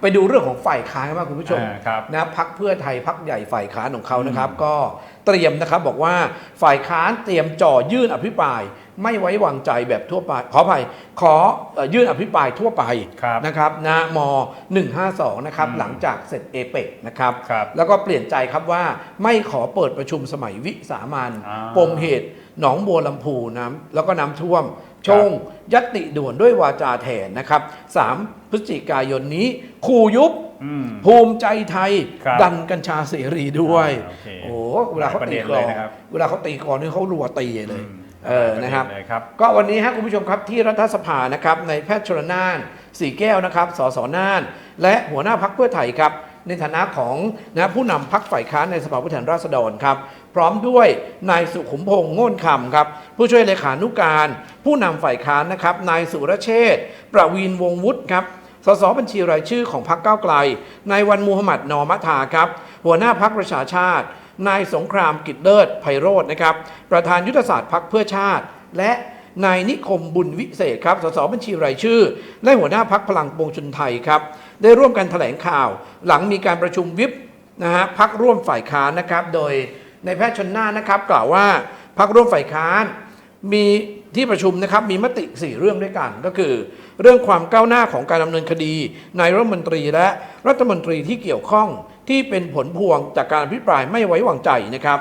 ไปดูเรื่องของฝ่ายค้านกันบ้างคุณผู้ชมอ่าครับนะพักเพื่อไทยพักใหญ่ฝ่ายค้านของเขานะครับ ก็เตรียมนะครับบอกว่าฝ่ายค้านเตรียมจ่อยื่นอภิปราย ไม่ไว้วางใจแบบทั่วไป ขออภัยขอเอ่อยื่นอภิปรายทั่วไปครับนะครับนะม 152 นะครับอืมหลังจากเสร็จเอเปกนะครับครับแล้วก็เปลี่ยนใจครับว่าไม่ขอเปิดประชุมสมัยวิสามันอ่าปมเหตุหนองบัวลำพูน้ำแล้วก็น้ำท่วม ชงยัตติด่วนด้วยวาจาแทนนะครับ3พฤศจิกายนนี้ขู่ยุบอืมภูมิใจไทยครับดันกัญชาเสรีด้วยอ่าโอเคโอ้เวลาเขาหลายประตีเด็นกลเลอยงนะครับเวลาเขาตีกลองนี่เขารัวตีเลยอืมเออนะครับเลยครับ ก็วันนี้ฮะคุณผู้ชมครับที่รัฐสภานะครับในแพทย์ชลนานสีแก้วนะครับสสน่าน และหัวหน้าพักเพื่อไทยครับ ในฐานะของนะผู้นำพักฝ่ายค้านในสภาผู้แทนราษฎรครับ พร้อมด้วยนายสุขุมพงษ์โง่นคำครับ ผู้ช่วยเลขานุการ ผู้นำฝ่ายค้านนะครับนายสุรเชษฐ์ประวีนวงวุฒิครับสสบัญชีรายชื่อของพรรคก้าวไกล นายวันมูฮัมหมัดนอมัทาครับ หัวหน้าพักประชาชาติ นายสงครามกิจเลิศไพโรจน์นะครับ ประธานยุทธศาสตร์พักเพื่อชาติ และ นายนิคมบุญวิเศษครับ สสบัญชีรายชื่อ และหัวหน้าพักพลังปวงชนไทยครับ ได้ร่วมกันแถลงข่าว หลังมีการประชุมวิปนะฮะพักร่วมฝ่ายค้านนะครับ โดยในแพทย์ชนน่านนะครับ กล่าวว่าพักร่วมฝ่ายค้าน มีที่ประชุมนะครับมีมติ 4 เรื่องด้วยกันก็คือ เรื่องความก้าวหน้าของการดำเนินคดีนายรัฐมนตรีและรัฐมนตรีที่เกี่ยวข้องที่เป็นผลพวงจากการอภิปรายไม่ไว้วางใจนะครับ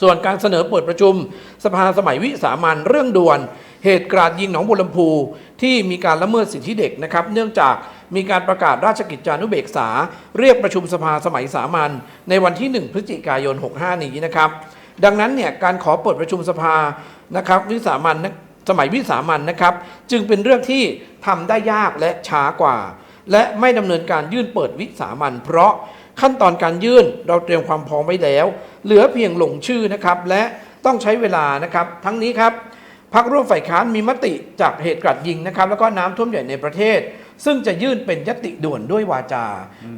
ส่วนการเสนอเปิดประชุม สภาสมัยวิสามันเรื่องด่วน เหตุกราดยิงหนองบัวลำพูที่มีการละเมิดสิทธิเด็กนะครับ เนื่องจากมีการประกาศราชกิจจานุเบกษา เรียกประชุมสภาสมัยสามัญในวันที่ 1 พฤศจิกายน 65 นี้นะครับ ดังนั้นเนี่ยการขอเปิดประชุมสภานะครับวิสามันสมัยวิสามันนะครับ จึงเป็นเรื่องที่ทำได้ยากและช้ากว่า และไม่ดำเนินการยื่นเปิดวิสามันเพราะ ขั้นตอนการยื่นเราเตรียมความพร้อมไว้แล้ว เหลือเพียงลงชื่อนะครับ และต้องใช้เวลานะครับ ทั้งนี้ครับพักร่วมฝ่ายค้านมีมติจากเหตุกราดยิงนะครับ แล้วก็น้ำท่วมใหญ่ในประเทศ ซึ่งจะยื่นเป็นยติด่วนด้วยวาจา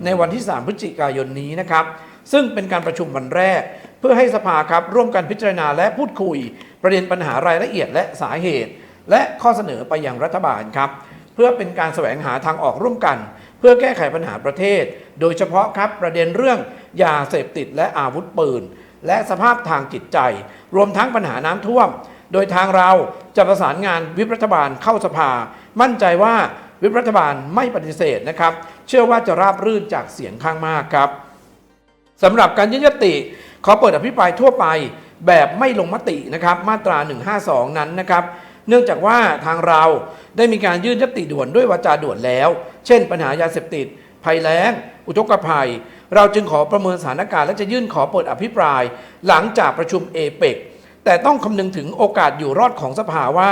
ในวันที่ 3 พฤศจิกายนนี้นะครับ ซึ่งเป็นการประชุมวันแรก เพื่อให้สภาครับร่วมกันพิจารณาและพูดคุย ประเด็นปัญหารายละเอียดและสาเหตุ และข้อเสนอไปยังรัฐบาลครับ เพื่อเป็นการแสวงหาทางออกร่วมกัน พื่อแก้ไขปัญหาประเทศ โดยเฉพาะครับประเด็นเรื่องยาเสพติดและอาวุธปืน และสภาพทางจิตใจ รวมทั้งปัญหาน้ำท่วม โดยทางเราจะประสานงานวิปรัฐบาลเข้าสภา มั่นใจว่าวิปรัฐบาลไม่ปฏิเสธนะครับ เชื่อว่าจะราบรื่นจากเสียงข้างมากครับสำหรับการยื่นยติขอเปิดอภิปรายทั่วไปแบบไม่ลงมตินะครับมาตรา 152 นั้นนะครับ เนื่องจากว่าทางเราได้มีการยื่นยติด่วนด้วยวาจาด่วนแล้ว เช่น ปัญหายาเสพติด ภัยแล้ง อุทกภัย เราจึงขอประเมินสถานการณ์และจะยื่นขอเปิดอภิปราย หลังจากประชุมเอเปกแต่ต้องคำนึงถึงโอกาสอยู่รอดของสภาว่า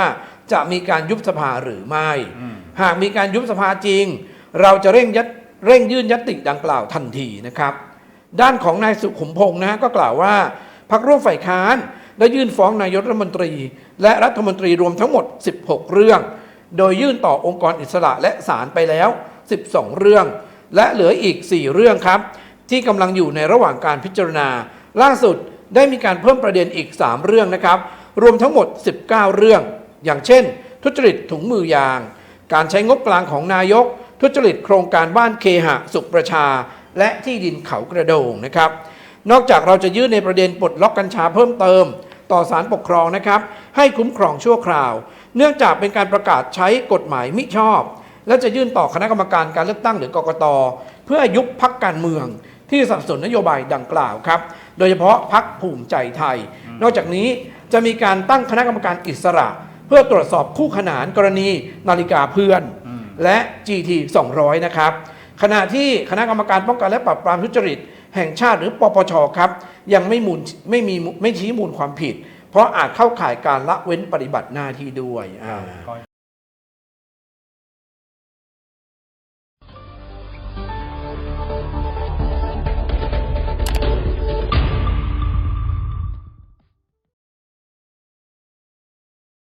จะมีการยุบสภาหรือไม่ หากมีการยุบสภาจริง เราจะเร่งยัดเร่งยื่นยติดังกล่าวทันทีนะครับ ด้านของนายสุขุมพงศ์นะฮะก็กล่าวว่าพรรคร่วมฝ่ายค้านได้ยื่นฟ้องนายกรัฐมนตรี และรัฐมนตรีรวมทั้งหมด 16 เรื่อง โดยยื่นต่อองค์กรอิสระและศาลไปแล้ว 12 เรื่อง และเหลืออีก 4 เรื่องครับ ที่กำลังอยู่ในระหว่างการพิจารณา ล่าสุดได้มีการเพิ่มประเด็นอีก 3 เรื่องนะครับ รวมทั้งหมด 19 เรื่อง อย่างเช่น ทุจริตถุงมือยาง การใช้งบกลางของนายก ทุจริตโครงการบ้านเคหะสุขประชา และที่ดินเขากระโดงนะครับ นอกจากเราจะยื่นในประเด็นปลดล็อกกัญชาเพิ่มเติม ต่อสารปกครองนะครับ ให้คุ้มครองชั่วคราว เนื่องจากเป็นการประกาศใช้กฎหมายมิชอบ และจะยื่นต่อคณะกรรมการการเลือกตั้งหรือกกต เพื่อยุบพักการเมืองที่สนับสนุนนโยบายดังกล่าวครับ โดยเฉพาะพักภูมิใจไทย นอกจากนี้จะมีการตั้งคณะกรรมการอิสระ เพื่อตรวจสอบคู่ขนานกรณีนาฬิกาเพื่อน และ GT 200 นะครับขณะที่คณะกรรมการป้องกันและปราบปรามทุจริต แห่งชาติหรือปปชครับ ยังไม่มูลไม่มีไม่ชี้มูลความผิด เพราะอาจเข้าข่ายการละเว้นปฏิบัติหน้าที่ด้วยอ่า